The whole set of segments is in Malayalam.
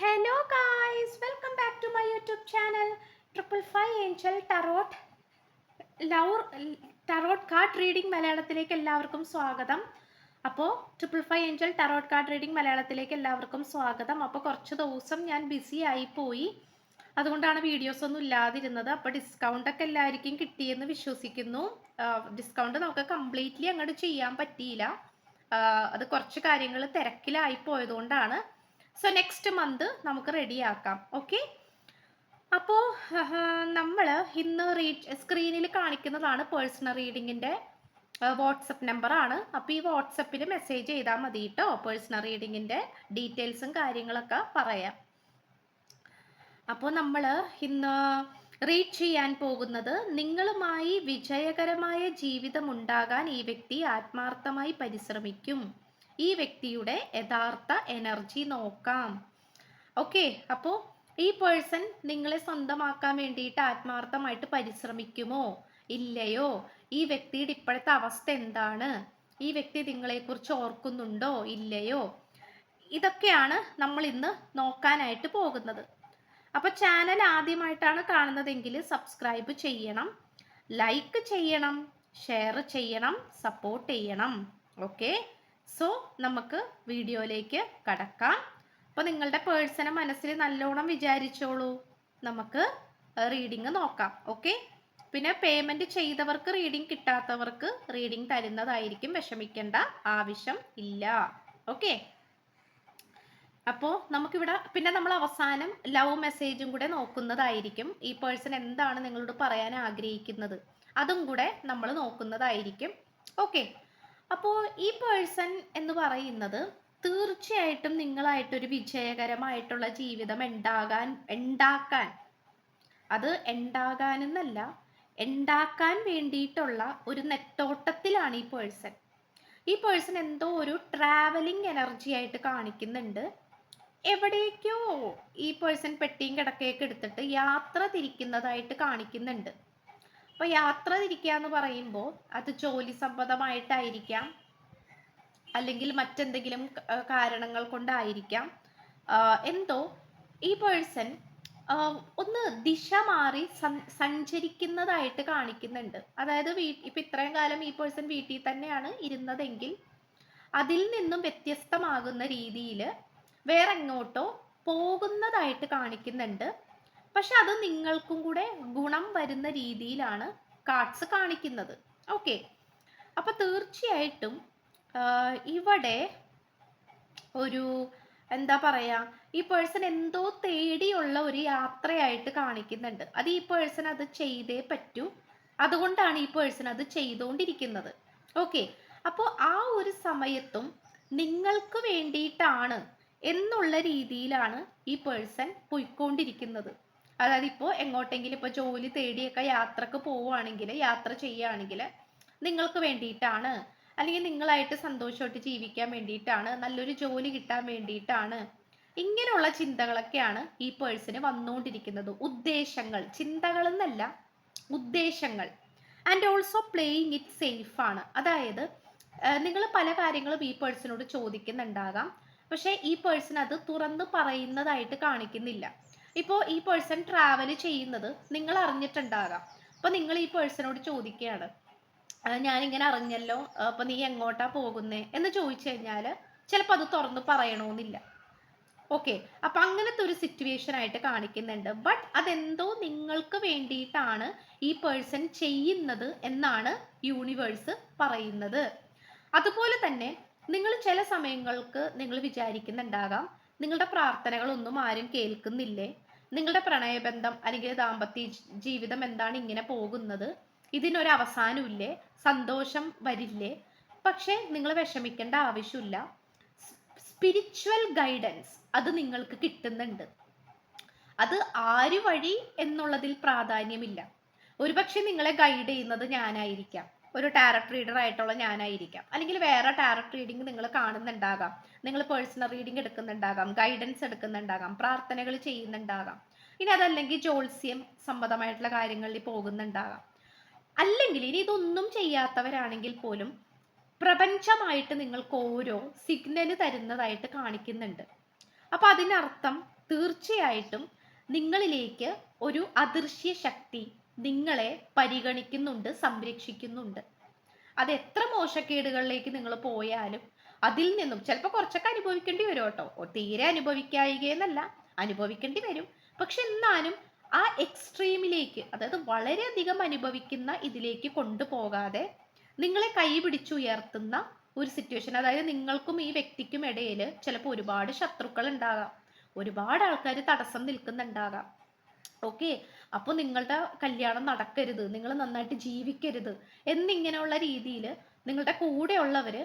Hello guys welcome back to my YouTube channel triple five angel tarot lover tarot card reading മലയാളത്തിലേക്ക് എല്ലാവർക്കും സ്വാഗതം. അപ്പോൾ triple five angel tarot card reading മലയാളത്തിലേക്ക് എല്ലാവർക്കും സ്വാഗതം. അപ്പോൾ കുറച്ച് ദിവസം ഞാൻ ബിസി ആയി പോയി. അതുകൊണ്ടാണ് വീഡിയോസ് ഒന്നും ഇല്ലാതിരുന്നത്. അപ്പോൾ ഡിസ്കൗണ്ട് ഒക്കെ എല്ലാവർക്കും കിട്ടിയെന്ന് വിശ്വസിക്കുന്നു. ഡിസ്കൗണ്ട് നമുക്ക് കംപ്ലീറ്റ്ലി അങ്ങോട്ട് ചെയ്യാൻ പറ്റിയില്ല. അത് കുറച്ച് കാര്യങ്ങൾ തിരക്കിലായി പോയതുകൊണ്ടാണ് സോ നെക്സ്റ്റ് മന്ത് നമുക്ക് റെഡിയാക്കാം ഓക്കെ അപ്പോൾ നമ്മൾ ഇന്ന് റീഡ് സ്ക്രീനിൽ കാണിക്കുന്നതാണ് പേഴ്സണൽ റീഡിങ്ങിന്റെ വാട്സപ്പ് നമ്പറാണ് അപ്പോൾ ഈ വാട്സപ്പിൽ മെസ്സേജ് ചെയ്താൽ മതി കേട്ടോ പേഴ്സണൽ റീഡിങ്ങിന്റെ ഡീറ്റെയിൽസും കാര്യങ്ങളൊക്കെ പറയാം അപ്പോൾ നമ്മൾ ഇന്ന് റീഡ് ചെയ്യാൻ പോകുന്നത് നിങ്ങളുമായി വിജയകരമായ ജീവിതം ഉണ്ടാകാൻ ഈ വ്യക്തി ആത്മാർത്ഥമായി പരിശ്രമിക്കും. ഈ വ്യക്തിയുടെ യഥാർത്ഥ എനർജി നോക്കാം. ഓക്കെ അപ്പോൾ ഈ പേഴ്സൺ നിങ്ങളെ സ്വന്തമാക്കാൻ വേണ്ടിയിട്ട് ആത്മാർത്ഥമായിട്ട് പരിശ്രമിക്കുമോ? ഇല്ലയോ? ഈ വ്യക്തിയുടെ ഇപ്പോഴത്തെ അവസ്ഥ എന്താണ്? ഈ വ്യക്തി നിങ്ങളെക്കുറിച്ച് ഓർക്കുന്നുണ്ടോ? ഇല്ലയോ? ഇതൊക്കെയാണ് നമ്മൾ ഇന്ന് നോക്കാനായിട്ട് പോകുന്നത്. അപ്പോൾ ചാനൽ ആദ്യമായിട്ടാണ് കാണുന്നതെങ്കിൽ സബ്സ്ക്രൈബ് ചെയ്യണം ലൈക്ക് ചെയ്യണം ഷെയർ ചെയ്യണം സപ്പോർട്ട് ചെയ്യണം. ഓക്കെ സോ നമുക്ക് വീഡിയോയിലേക്ക് കടക്കാം. അപ്പോൾ നിങ്ങളുടെ പേഴ്സണെ മനസ്സിൽ നല്ലോണം വിചാരിച്ചോളൂ. നമുക്ക് റീഡിങ് നോക്കാം. ഓക്കെ പിന്നെ പേയ്മെന്റ് ചെയ്തവർക്ക് റീഡിംഗ് കിട്ടാത്തവർക്ക് റീഡിംഗ് തരുന്നതായിരിക്കും. വിഷമിക്കേണ്ട. ആവശ്യം ഇല്ല. ഓക്കെ അപ്പോൾ നമുക്കിവിടെ പിന്നെ നമ്മൾ അവസാനം ലവ് മെസ്സേജും കൂടെ നോക്കുന്നതായിരിക്കും. ഈ പേഴ്സൺ എന്താണ് നിങ്ങളോട് പറയാൻ ആഗ്രഹിക്കുന്നത്? അതും കൂടെ നമ്മൾ നോക്കുന്നതായിരിക്കും. ഓക്കെ അപ്പോൾ ഈ പേഴ്സൺ എന്ന് പറയുന്നത് തീർച്ചയായിട്ടും നിങ്ങളായിട്ടൊരു വിജയകരമായിട്ടുള്ള ജീവിതം ഉണ്ടാകാൻ ഉണ്ടാക്കാൻ അത് ഉണ്ടാകാനെന്നല്ല ഉണ്ടാക്കാൻ വേണ്ടിയിട്ടുള്ള ഒരു നെട്ടോട്ടത്തിലാണ് ഈ പേഴ്സൺ. ഈ പേഴ്സൺ എന്തോ ഒരു ട്രാവലിംഗ് എനർജി ആയിട്ട് കാണിക്കുന്നുണ്ട്. എവിടേക്കോ ഈ പേഴ്സൺ പെട്ടിയും കിടക്കയൊക്കെ എടുത്തിട്ട് യാത്ര തിരിക്കുന്നതായിട്ട് കാണിക്കുന്നുണ്ട്. അപ്പോൾ യാത്ര തിരിക്കുക എന്ന് പറയുമ്പോൾ അത് ജോലി സംബന്ധമായിട്ടായിരിക്കാം. അല്ലെങ്കിൽ മറ്റെന്തെങ്കിലും കാരണങ്ങൾ കൊണ്ടായിരിക്കാം. എന്തോ ഈ പേഴ്സൺ ഒന്ന് ദിശ മാറി സഞ്ചരിക്കുന്നതായിട്ട് കാണിക്കുന്നുണ്ട്. അതായത് വീ ഇപ്പം ഇത്രയും കാലം ഈ പേഴ്സൺ വീട്ടിൽ തന്നെയാണ് ഇരുന്നതെങ്കിൽ അതിൽ നിന്നും വ്യത്യസ്തമാകുന്ന രീതിയിൽ വേറെങ്ങോട്ടോ പോകുന്നതായിട്ട് കാണിക്കുന്നുണ്ട്. പക്ഷെ അത് നിങ്ങൾക്കും കൂടെ ഗുണം വരുന്ന രീതിയിലാണ് കാർഡ്സ് കാണിക്കുന്നത്. ഓക്കെ അപ്പൊ തീർച്ചയായിട്ടും ഇവിടെ ഒരു എന്താ പറയാ ഈ പേഴ്സൺ എന്തോ തേടിയുള്ള ഒരു യാത്രയായിട്ട് കാണിക്കുന്നുണ്ട്. അത് ഈ പേഴ്സൺ അത് ചെയ്തേ പറ്റൂ. അതുകൊണ്ടാണ് ഈ പേഴ്സൺ അത് ചെയ്തുകൊണ്ടിരിക്കുന്നത് ഓക്കെ അപ്പോൾ ആ ഒരു സമയത്തും നിങ്ങൾക്ക് വേണ്ടിയിട്ടാണ് എന്നുള്ള രീതിയിലാണ് ഈ പേഴ്സൺ പോയിക്കൊണ്ടിരിക്കുന്നത്. അതായത് ഇപ്പോൾ എങ്ങോട്ടെങ്കിലും ഇപ്പോൾ ജോലി തേടിയൊക്കെ യാത്രയ്ക്ക് പോവുകയാണെങ്കിൽ യാത്ര ചെയ്യുകയാണെങ്കിൽ നിങ്ങൾക്ക് വേണ്ടിയിട്ടാണ് അല്ലെങ്കിൽ നിങ്ങളായിട്ട് സന്തോഷമായിട്ട് ജീവിക്കാൻ വേണ്ടിയിട്ടാണ് നല്ലൊരു ജോലി കിട്ടാൻ വേണ്ടിയിട്ടാണ് ഇങ്ങനെയുള്ള ചിന്തകളൊക്കെയാണ് ഈ പേഴ്സിന് വന്നുകൊണ്ടിരിക്കുന്നത്. ഉദ്ദേശങ്ങൾ ചിന്തകൾ എന്നല്ല ഉദ്ദേശങ്ങൾ. And also playing it safe ആണ്. അതായത് നിങ്ങൾ പല കാര്യങ്ങളും ഈ പേഴ്സണോട് ചോദിക്കുന്നുണ്ടാകാം. പക്ഷേ ഈ പേഴ്സൺ അത് തുറന്ന് പറയുന്നതായിട്ട് കാണിക്കുന്നില്ല. ഇപ്പോൾ ഈ പേഴ്സൺ ട്രാവൽ ചെയ്യുന്നത് നിങ്ങൾ അറിഞ്ഞിട്ടുണ്ടാകാം. അപ്പോൾ നിങ്ങൾ ഈ പേഴ്സണോട് ചോദിക്കുകയാണ് "ആ, ഞാനിങ്ങനെ അറിഞ്ഞല്ലോ അപ്പോൾ അപ്പൊ നീ എങ്ങോട്ടാ പോകുന്നേ? എന്ന് ചോദിച്ചു കഴിഞ്ഞാൽ ചിലപ്പോൾ അത് തുറന്ന് പറയണമെന്നില്ല ഓക്കെ അപ്പൊ അങ്ങനത്തെ ഒരു സിറ്റുവേഷൻ ആയിട്ട് കാണിക്കുന്നുണ്ട്. ബട്ട് അതെന്തോ നിങ്ങൾക്ക് വേണ്ടിയിട്ടാണ് ഈ പേഴ്സൺ ചെയ്യുന്നത് എന്നാണ് യൂണിവേഴ്സ് പറയുന്നത്. അതുപോലെ തന്നെ നിങ്ങൾ ചില സമയങ്ങൾക്ക് നിങ്ങൾ വിചാരിക്കുന്നുണ്ടാകാം നിങ്ങളുടെ പ്രാർത്ഥനകളൊന്നും ആരും കേൾക്കുന്നില്ലേ? നിങ്ങളുടെ പ്രണയബന്ധം അല്ലെങ്കിൽ ദാമ്പത്യ ജീവിതം എന്താണ് ഇങ്ങനെ പോകുന്നത്? ഇതിനൊരു അവസാനമില്ലേ സന്തോഷം വരില്ലേ? പക്ഷേ നിങ്ങൾ വിഷമിക്കേണ്ട ആവശ്യമില്ല. സ്പിരിച്വൽ ഗൈഡൻസ് അത് നിങ്ങൾക്ക് കിട്ടുന്നുണ്ട്. അത് ആര് വഴി എന്നുള്ളതിൽ പ്രാധാന്യമില്ല. ഒരുപക്ഷെ നിങ്ങളെ ഗൈഡ് ചെയ്യുന്നത് ഞാനായിരിക്കാം. ഒരു ടാരറ്റ് റീഡർ ആയിട്ടുള്ള ഞാനായിരിക്കാം. അല്ലെങ്കിൽ വേറെ ടാരറ്റ് റീഡിംഗ് നിങ്ങൾ കാണുന്നുണ്ടാകാം. നിങ്ങൾ പേഴ്സണൽ റീഡിംഗ് എടുക്കുന്നുണ്ടാകാം ഗൈഡൻസ് എടുക്കുന്നുണ്ടാകാം പ്രാർത്ഥനകൾ ചെയ്യുന്നുണ്ടാകാം. ഇനി അതല്ലെങ്കിൽ ജോത്സ്യം സംബന്ധമായിട്ടുള്ള കാര്യങ്ങളിൽ പോകുന്നുണ്ടാകാം. അല്ലെങ്കിൽ ഇനി ഇതൊന്നും ചെയ്യാത്തവരാണെങ്കിൽ പോലും പ്രപഞ്ചമായിട്ട് നിങ്ങൾക്ക് ഓരോ സിഗ്നൽ തരുന്നതായിട്ട് കാണിക്കുന്നുണ്ട്. അപ്പൊ അതിനർത്ഥം തീർച്ചയായിട്ടും നിങ്ങളിലേക്ക് ഒരു അദൃശ്യ ശക്തി നിങ്ങളെ പരിഗണിക്കുന്നുണ്ട് സംരക്ഷിക്കുന്നുണ്ട്. അത് എത്ര മോശക്കേടുകളിലേക്ക് നിങ്ങൾ പോയാലും അതിൽ നിന്നും ചിലപ്പോൾ കുറച്ചൊക്കെ അനുഭവിക്കേണ്ടി വരും കേട്ടോ. തീരെ അനുഭവിക്കായികയെന്നല്ല അനുഭവിക്കേണ്ടി വരും. പക്ഷെ എന്നാലും ആ എക്സ്ട്രീമിലേക്ക് അതായത് വളരെയധികം അനുഭവിക്കുന്ന ഇതിലേക്ക് കൊണ്ടുപോകാതെ നിങ്ങളെ കൈ പിടിച്ചുയർത്തുന്ന ഒരു സിറ്റുവേഷൻ അതായത് നിങ്ങൾക്കും ഈ വ്യക്തിക്കും ഇടയിൽ ചിലപ്പോൾ ഒരുപാട് ശത്രുക്കൾ ഉണ്ടാകാം. ഒരുപാട് ആൾക്കാർ തടസ്സം നിൽക്കുന്നുണ്ടാകാം. ഓക്കെ? അപ്പോൾ നിങ്ങളുടെ കല്യാണം നടക്കരുത് നിങ്ങൾ നന്നായിട്ട് ജീവിക്കരുത് എന്നിങ്ങനെയുള്ള രീതിയിൽ നിങ്ങളുടെ കൂടെയുള്ളവർ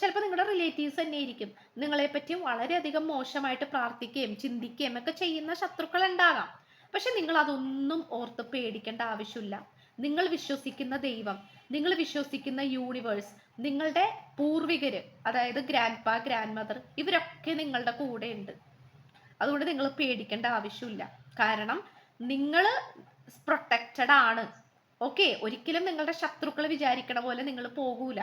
ചിലപ്പോൾ നിങ്ങളുടെ റിലേറ്റീവ്സ് തന്നെ ആയിരിക്കും നിങ്ങളെപ്പറ്റി വളരെയധികം മോശമായിട്ട് പ്രാർത്ഥിക്കുകയും ചിന്തിക്കുകയും ഒക്കെ ചെയ്യുന്ന ശത്രുക്കൾ ഉണ്ടാകാം പക്ഷെ നിങ്ങൾ അതൊന്നും ഓർത്ത് പേടിക്കേണ്ട ആവശ്യമില്ല. നിങ്ങൾ വിശ്വസിക്കുന്ന ദൈവം നിങ്ങൾ വിശ്വസിക്കുന്ന യൂണിവേഴ്സ് നിങ്ങളുടെ പൂർവികര് അതായത് ഗ്രാൻഡ് പാ ഗ്രാൻഡ് മദർ ഇവരൊക്കെ നിങ്ങളുടെ കൂടെ ഉണ്ട് അതുകൊണ്ട് നിങ്ങൾ പേടിക്കേണ്ട ആവശ്യമില്ല. കാരണം നിങ്ങൾ പ്രൊട്ടക്റ്റഡ് ആണ്. ഓക്കെ ഒരിക്കലും നിങ്ങളുടെ ശത്രുക്കൾ വിചാരിക്കണ പോലെ നിങ്ങൾ പോകൂല.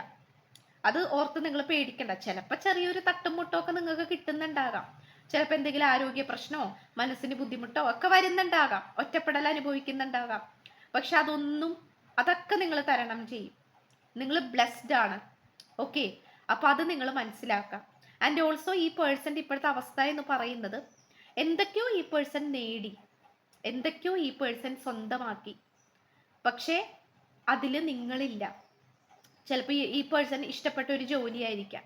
അത് ഓർത്ത് നിങ്ങൾ പേടിക്കണ്ട. ചിലപ്പോൾ ചെറിയൊരു തട്ടുമുട്ടൊക്കെ നിങ്ങൾക്ക് കിട്ടുന്നുണ്ടാകാം. ചിലപ്പോൾ എന്തെങ്കിലും ആരോഗ്യ പ്രശ്നമോ മനസ്സിന് ബുദ്ധിമുട്ടോ ഒക്കെ വരുന്നുണ്ടാകാം. ഒറ്റപ്പെടൽ അനുഭവിക്കുന്നുണ്ടാകാം. പക്ഷെ അതൊന്നും അതൊക്കെ നിങ്ങൾ തരണം ചെയ്യും. നിങ്ങൾ ബ്ലെസ്ഡ് ആണ്. ഓക്കെ അപ്പൊ അത് നിങ്ങൾ മനസ്സിലാക്കാം. ആൻഡ് ഓൾസോ ഈ പേഴ്സൺ ഇപ്പോഴത്തെ അവസ്ഥ എന്ന് പറയുന്നത് എന്തൊക്കെയോ ഈ പേഴ്സൺ നേടി. എന്തൊക്കെയോ ഈ പേഴ്സൺ സ്വന്തമാക്കി. പക്ഷേ അതിൽ നിങ്ങളില്ല. ചിലപ്പോൾ ഈ പേഴ്സൺ ഇഷ്ടപ്പെട്ട ഒരു ജോലിയായിരിക്കാം.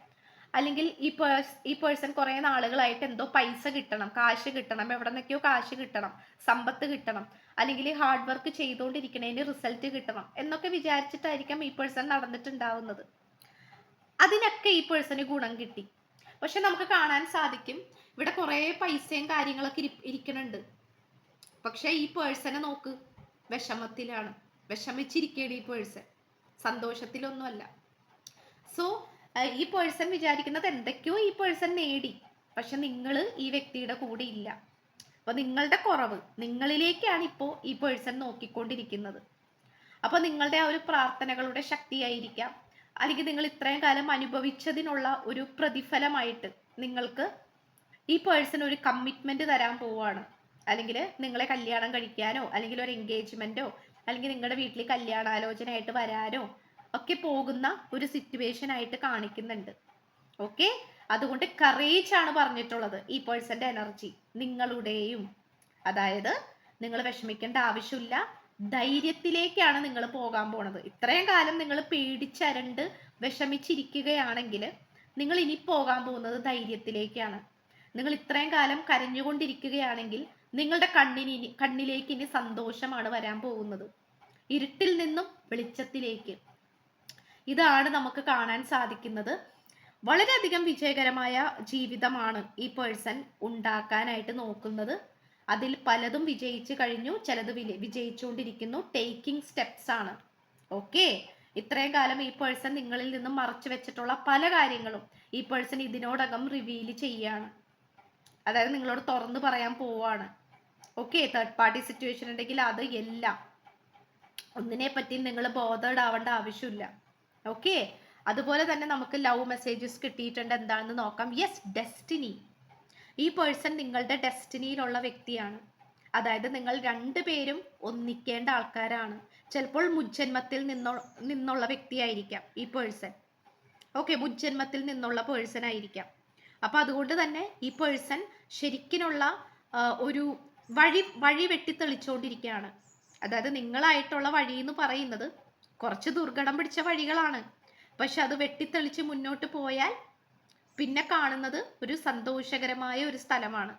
അല്ലെങ്കിൽ ഈ പേഴ്സ് ഈ പേഴ്സൺ കുറേ നാളുകളായിട്ട് എന്തോ പൈസ കിട്ടണം കാശ് കിട്ടണം എവിടെ നിന്നൊക്കെയോ കാശ് കിട്ടണം സമ്പത്ത് കിട്ടണം അല്ലെങ്കിൽ ഹാർഡ് വർക്ക് ചെയ്തുകൊണ്ടിരിക്കണതിന് റിസൾട്ട് കിട്ടണം എന്നൊക്കെ വിചാരിച്ചിട്ടായിരിക്കാം ഈ പേഴ്സൺ നടന്നിട്ടുണ്ടാവുന്നത്. അതിനൊക്കെ ഈ പേഴ്സന് ഗുണം കിട്ടി. പക്ഷെ നമുക്ക് കാണാൻ സാധിക്കും ഇവിടെ കുറേ പൈസയും കാര്യങ്ങളൊക്കെ ഇരി ഇരിക്കുന്നുണ്ട് പക്ഷെ ഈ പേഴ്സനെ നോക്ക്. വിഷമത്തിലാണ്. വിഷമിച്ചിരിക്കുകയാണ് ഈ പേഴ്സൺ. സന്തോഷത്തിലൊന്നുമല്ല. സോ ഈ പേഴ്സൺ വിചാരിക്കുന്നത് എന്തൊക്കെയോ ഈ പേഴ്സൺ നേടി. പക്ഷെ നിങ്ങൾ ഈ വ്യക്തിയുടെ കൂടെ ഇല്ല. അപ്പൊ നിങ്ങളുടെ കുറവ്. നിങ്ങളിലേക്കാണ് ഇപ്പോൾ ഈ പേഴ്സൺ നോക്കിക്കൊണ്ടിരിക്കുന്നത്. അപ്പൊ നിങ്ങളുടെ ആ ഒരു പ്രാർത്ഥനകളുടെ ശക്തിയായിരിക്കാം. അല്ലെങ്കിൽ നിങ്ങൾ ഇത്രയും കാലം അനുഭവിച്ചതിനുള്ള ഒരു പ്രതിഫലമായിട്ട് നിങ്ങൾക്ക് ഈ പേഴ്സൺ ഒരു കമ്മിറ്റ്മെന്റ് തരാൻ പോവാണ്. അല്ലെങ്കിൽ നിങ്ങളെ കല്യാണം കഴിക്കാനോ അല്ലെങ്കിൽ ഒരു എൻഗേജ്മെന്റോ അല്ലെങ്കിൽ നിങ്ങളുടെ വീട്ടിൽ കല്യാണാലോചന ആയിട്ട് വരാനോ ഒക്കെ പോകുന്ന ഒരു സിറ്റുവേഷൻ ആയിട്ട് കാണിക്കുന്നുണ്ട്. ഓക്കെ അതുകൊണ്ട് കറേജ് ആണ് പറഞ്ഞിട്ടുള്ളത് ഈ പേഴ്സന്റെ എനർജി നിങ്ങളുടെയും. അതായത് നിങ്ങൾ വിഷമിക്കേണ്ട ആവശ്യമില്ല. ധൈര്യത്തിലേക്കാണ് നിങ്ങൾ പോകാൻ പോണത്. ഇത്രയും കാലം നിങ്ങൾ പേടിച്ചരണ്ട് വിഷമിച്ചിരിക്കുകയാണെങ്കിൽ നിങ്ങൾ ഇനി പോകാൻ പോകുന്നത് ധൈര്യത്തിലേക്കാണ്. നിങ്ങൾ ഇത്രയും കാലം കരഞ്ഞുകൊണ്ടിരിക്കുകയാണെങ്കിൽ നിങ്ങളുടെ കണ്ണിന് കണ്ണിലേക്ക് ഇനി സന്തോഷമാണ് വരാൻ പോകുന്നത്. ഇരുട്ടിൽ നിന്നും വെളിച്ചത്തിലേക്ക്. ഇതാണ് നമുക്ക് കാണാൻ സാധിക്കുന്നത്. വളരെയധികം വിജയകരമായ ജീവിതമാണ് ഈ പേഴ്സൺ ഉണ്ടാക്കാനായിട്ട് നോക്കുന്നത്. അതിൽ പലതും വിജയിച്ചു കഴിഞ്ഞു ചിലത് വിജയിച്ചുകൊണ്ടിരിക്കുന്നു. ടേക്കിംഗ് സ്റ്റെപ്സ് ആണ്. ഓക്കെ ഇത്രയും കാലം ഈ പേഴ്സൺ നിങ്ങളിൽ നിന്നും മറച്ചു വെച്ചിട്ടുള്ള പല കാര്യങ്ങളും ഈ പേഴ്സൺ ഇതിനോടകം റിവീൽ ചെയ്യാണ് അതായത് നിങ്ങളോട് തുറന്നു പറയാൻ പോവാണ് ഓക്കെ തേർഡ് പാർട്ടി സിറ്റുവേഷൻ ഉണ്ടെങ്കിൽ അത് എല്ലാം. ഒന്നിനെ പറ്റി നിങ്ങൾ ബോധേഡ് ആവേണ്ട ആവശ്യമില്ല. ഓക്കെ അതുപോലെ തന്നെ നമുക്ക് ലവ് മെസ്സേജസ് കിട്ടിയിട്ടുണ്ട്. എന്താണെന്ന് നോക്കാം. യെസ് ഡെസ്റ്റിനി ഈ പേഴ്സൺ നിങ്ങളുടെ ഡെസ്റ്റിനിയിലുള്ള വ്യക്തിയാണ്. അതായത് നിങ്ങൾ രണ്ടുപേരും ഒന്നിക്കേണ്ട ആൾക്കാരാണ്. ചിലപ്പോൾ മുജ്ജന്മത്തിൽ നിന്നോ നിന്നുള്ള വ്യക്തിയായിരിക്കാം ഈ പേഴ്സൺ ഓക്കെ മുജ്ജന്മത്തിൽ നിന്നുള്ള പേഴ്സൺ ആയിരിക്കാം. അപ്പൊ അതുകൊണ്ട് തന്നെ ഈ പേഴ്സൺ ശരിക്കിനുള്ള ഒരു വഴി വഴി വെട്ടിത്തെളിച്ചുകൊണ്ടിരിക്കുകയാണ് അതായത് നിങ്ങളായിട്ടുള്ള വഴി എന്ന് പറയുന്നത് കുറച്ച് ദുർഘടം പിടിച്ച വഴികളാണ്. പക്ഷെ അത് വെട്ടിത്തെളിച്ച് മുന്നോട്ട് പോയാൽ പിന്നെ കാണുന്നത് ഒരു സന്തോഷകരമായ ഒരു സ്ഥലമാണ്.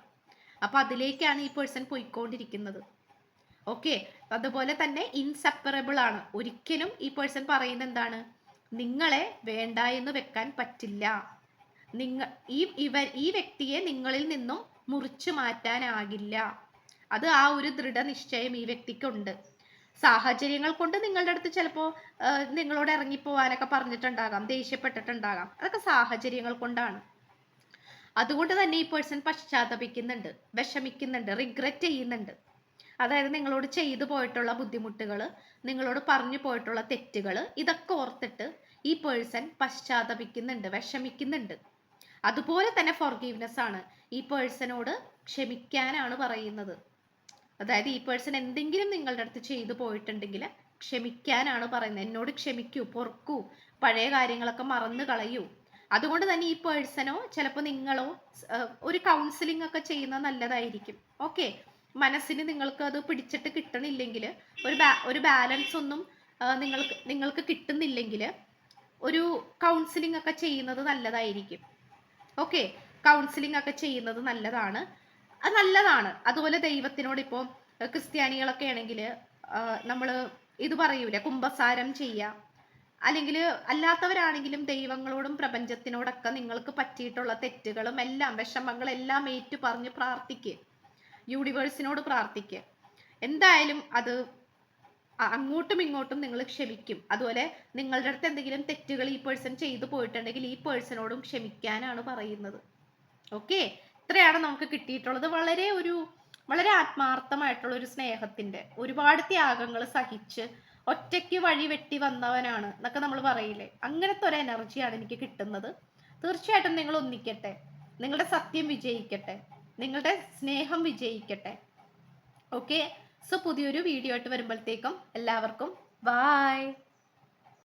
അപ്പൊ അതിലേക്കാണ് ഈ പേഴ്സൺ പോയിക്കൊണ്ടിരിക്കുന്നത്. ഓക്കെ അതുപോലെ തന്നെ ഇൻസെപ്പറബിൾ ആണ്. ഒരിക്കലും ഈ പേഴ്സൺ പറയുന്നത് എന്താണ്? നിങ്ങളെ വേണ്ട എന്ന് വെക്കാൻ പറ്റില്ല. നിങ്ങൾ ഈ ഇവ ഈ വ്യക്തിയെ നിങ്ങളിൽ നിന്നും മുറിച്ചു മാറ്റാനാകില്ല. അത് ആ ഒരു ദൃഢനിശ്ചയം ഈ വ്യക്തിക്കുണ്ട്. സാഹചര്യങ്ങൾ കൊണ്ട് നിങ്ങളുടെ അടുത്ത് ചിലപ്പോൾ നിങ്ങളോട് ഇറങ്ങിപ്പോവാനൊക്കെ പറഞ്ഞിട്ടുണ്ടാകാം ദേഷ്യപ്പെട്ടിട്ടുണ്ടാകാം. അതൊക്കെ സാഹചര്യങ്ങൾ കൊണ്ടാണ്. അതുകൊണ്ട് തന്നെ ഈ പേഴ്സൺ പശ്ചാത്തപിക്കുന്നുണ്ട് വിഷമിക്കുന്നുണ്ട് റിഗ്രറ്റ് ചെയ്യുന്നുണ്ട്. അതായത് നിങ്ങളോട് ചെയ്തു പോയിട്ടുള്ള ബുദ്ധിമുട്ടുകൾ നിങ്ങളോട് പറഞ്ഞു പോയിട്ടുള്ള തെറ്റുകൾ ഇതൊക്കെ ഓർത്തിട്ട് ഈ പേഴ്സൺ പശ്ചാത്തപിക്കുന്നുണ്ട് വിഷമിക്കുന്നുണ്ട്. അതുപോലെ തന്നെ ഫോർഗീവ്നെസ് ആണ്. ഈ പേഴ്സണോട് ക്ഷമിക്കാനാണ് പറയുന്നത്. അതായത് ഈ പേഴ്സൺ എന്തെങ്കിലും നിങ്ങളുടെ അടുത്ത് ചെയ്തു പോയിട്ടുണ്ടെങ്കിൽ ക്ഷമിക്കാനാണ് പറയുന്നത്. എന്നോട് ക്ഷമിക്കൂ പൊറുക്കൂ പഴയ കാര്യങ്ങളൊക്കെ മറന്നു കളയൂ. അതുകൊണ്ട് തന്നെ ഈ പേഴ്സണോ ചിലപ്പോൾ നിങ്ങളോ ഒരു കൗൺസിലിംഗ് ഒക്കെ ചെയ്യുന്നത് നല്ലതായിരിക്കും. ഓക്കെ മനസ്സിന് നിങ്ങൾക്ക് അത് പിടിച്ചിട്ട് കിട്ടണില്ലെങ്കിൽ ഒരു ഒരു ബാലൻസ് ഒന്നും നിങ്ങൾക്ക് നിങ്ങൾക്ക് കിട്ടുന്നില്ലെങ്കിൽ ഒരു കൗൺസിലിംഗ് ഒക്കെ ചെയ്യുന്നത് നല്ലതായിരിക്കും. ഓക്കെ കൗൺസിലിംഗ് ഒക്കെ ചെയ്യുന്നത് നല്ലതാണ്. അത് നല്ലതാണ്. അതുപോലെ ദൈവത്തിനോട് ഇപ്പോൾ ക്രിസ്ത്യാനികളൊക്കെ ആണെങ്കിൽ നമ്മൾ ഇത് പറയൂല കുംഭസാരം ചെയ്യുക അല്ലെങ്കിൽ അല്ലാത്തവരാണെങ്കിലും ദൈവങ്ങളോടും പ്രപഞ്ചത്തിനോടൊക്കെ നിങ്ങൾക്ക് പറ്റിയിട്ടുള്ള തെറ്റുകളും എല്ലാം വിഷമങ്ങളും എല്ലാം ഏറ്റു പറഞ്ഞ് പ്രാർത്ഥിക്കുക യൂണിവേഴ്സിനോട് പ്രാർത്ഥിക്കുക എന്തായാലും അത് അങ്ങോട്ടും ഇങ്ങോട്ടും നിങ്ങൾ ക്ഷമിക്കും. അതുപോലെ നിങ്ങളുടെ അടുത്ത് എന്തെങ്കിലും തെറ്റുകൾ ഈ പേഴ്സൺ ചെയ്തു പോയിട്ടുണ്ടെങ്കിൽ ഈ പേഴ്സണോടും ക്ഷമിക്കാനാണ് പറയുന്നത്. ഓക്കെ? ഇത്രയാണ് നമുക്ക് കിട്ടിയിട്ടുള്ളത്. വളരെ ഒരു വളരെ ആത്മാർത്ഥമായിട്ടുള്ള ഒരു സ്നേഹത്തിന്റെ ഒരുപാട് ത്യാഗങ്ങൾ സഹിച്ച് ഒറ്റയ്ക്ക് വഴി വെട്ടി വന്നവനാണ് എന്നൊക്കെ നമ്മൾ പറയില്ലേ? അങ്ങനത്തെ ഒരു എനർജിയാണ് എനിക്ക് കിട്ടുന്നത്. തീർച്ചയായിട്ടും നിങ്ങൾ ഒന്നിക്കട്ടെ. നിങ്ങളുടെ സത്യം വിജയിക്കട്ടെ. നിങ്ങളുടെ സ്നേഹം വിജയിക്കട്ടെ. ഓക്കെ? സോ പുതിയൊരു വീഡിയോ ആയിട്ട് വരുമ്പോഴത്തേക്കും എല്ലാവർക്കും ബായ്